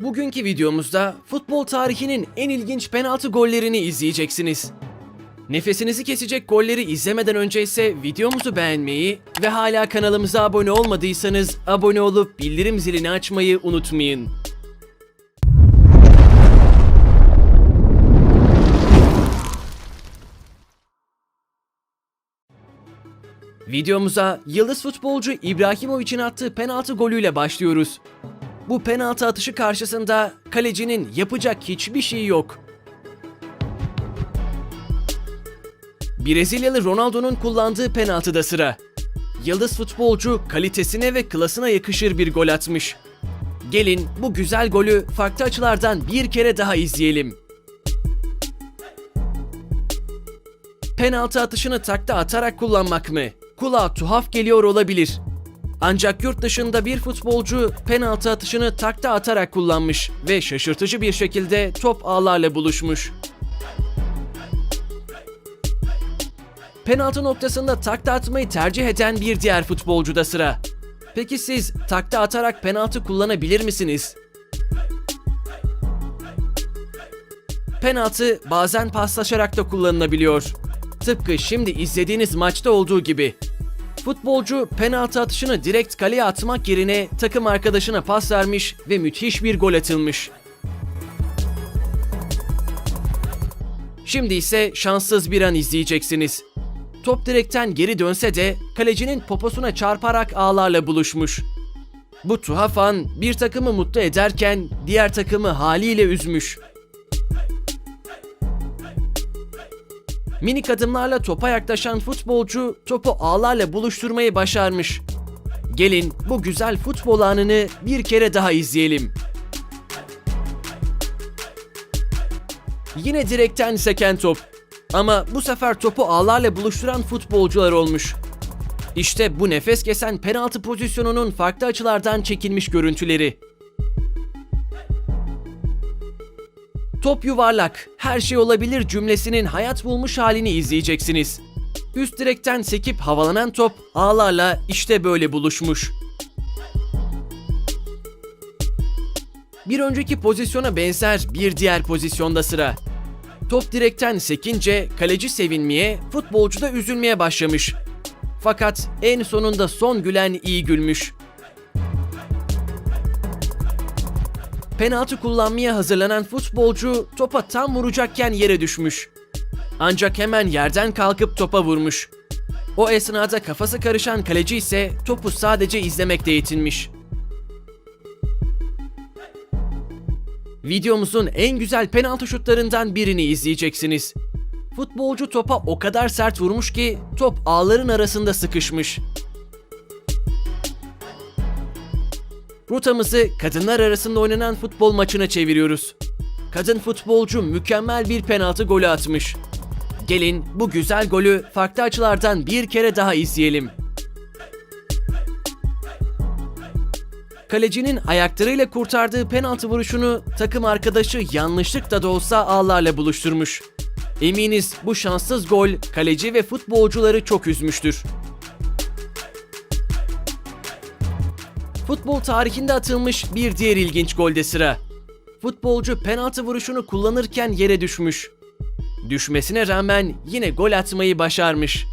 Bugünkü videomuzda futbol tarihinin en ilginç penaltı gollerini izleyeceksiniz. Nefesinizi kesecek golleri izlemeden önce ise videomuzu beğenmeyi ve hala kanalımıza abone olmadıysanız abone olup bildirim zilini açmayı unutmayın. Videomuza yıldız futbolcu İbrahimovic'in attığı penaltı golüyle başlıyoruz. Bu penaltı atışı karşısında kalecinin yapacak hiçbir şeyi yok. Brezilyalı Ronaldo'nun kullandığı penaltıda sıra. Yıldız futbolcu kalitesine ve klasına yakışır bir gol atmış. Gelin bu güzel golü farklı açılardan bir kere daha izleyelim. Penaltı atışını takta atarak kullanmak mı? Kulağa tuhaf geliyor olabilir. Ancak yurt dışında bir futbolcu penaltı atışını takta atarak kullanmış ve şaşırtıcı bir şekilde top ağlarla buluşmuş. Penaltı noktasında takta atmayı tercih eden bir diğer futbolcu da sıra. Peki siz takta atarak penaltı kullanabilir misiniz? Penaltı bazen paslaşarak da kullanılabiliyor. Tıpkı şimdi izlediğiniz maçta olduğu gibi. Futbolcu penaltı atışını direkt kaleye atmak yerine takım arkadaşına pas vermiş ve müthiş bir gol atılmış. Şimdi ise şanssız bir an izleyeceksiniz. Top direkten geri dönse de kalecinin poposuna çarparak ağlarla buluşmuş. Bu tuhaf an bir takımı mutlu ederken diğer takımı haliyle üzmüş. Minik adımlarla topa yaklaşan futbolcu topu ağlarla buluşturmayı başarmış. Gelin bu güzel futbol anını bir kere daha izleyelim. Yine direkten seken top. Ama bu sefer topu ağlarla buluşturan futbolcular olmuş. İşte bu nefes kesen penaltı pozisyonunun farklı açılardan çekilmiş görüntüleri. Top yuvarlak, her şey olabilir cümlesinin hayat bulmuş halini izleyeceksiniz. Üst direkten sekip havalanan top ağlarla işte böyle buluşmuş. Bir önceki pozisyona benzer bir diğer pozisyonda sıra. Top direkten sekince kaleci sevinmeye, futbolcu da üzülmeye başlamış. Fakat en sonunda son gülen iyi gülmüş. Penaltı kullanmaya hazırlanan futbolcu topa tam vuracakken yere düşmüş. Ancak hemen yerden kalkıp topa vurmuş. O esnada kafası karışan kaleci ise topu sadece izlemekte yetinmiş. Videomuzun en güzel penaltı şutlarından birini izleyeceksiniz. Futbolcu topa o kadar sert vurmuş ki top ağların arasında sıkışmış. Rotamızı kadınlar arasında oynanan futbol maçına çeviriyoruz. Kadın futbolcu mükemmel bir penaltı golü atmış. Gelin bu güzel golü farklı açılardan bir kere daha izleyelim. Kalecinin ayaklarıyla kurtardığı penaltı vuruşunu takım arkadaşı yanlışlıkla da olsa ağlarla buluşturmuş. Eminiz bu şanssız gol kaleci ve futbolcuları çok üzmüştür. Futbol tarihinde atılmış bir diğer ilginç golde sıra. Futbolcu penaltı vuruşunu kullanırken yere düşmüş. Düşmesine rağmen yine gol atmayı başarmış.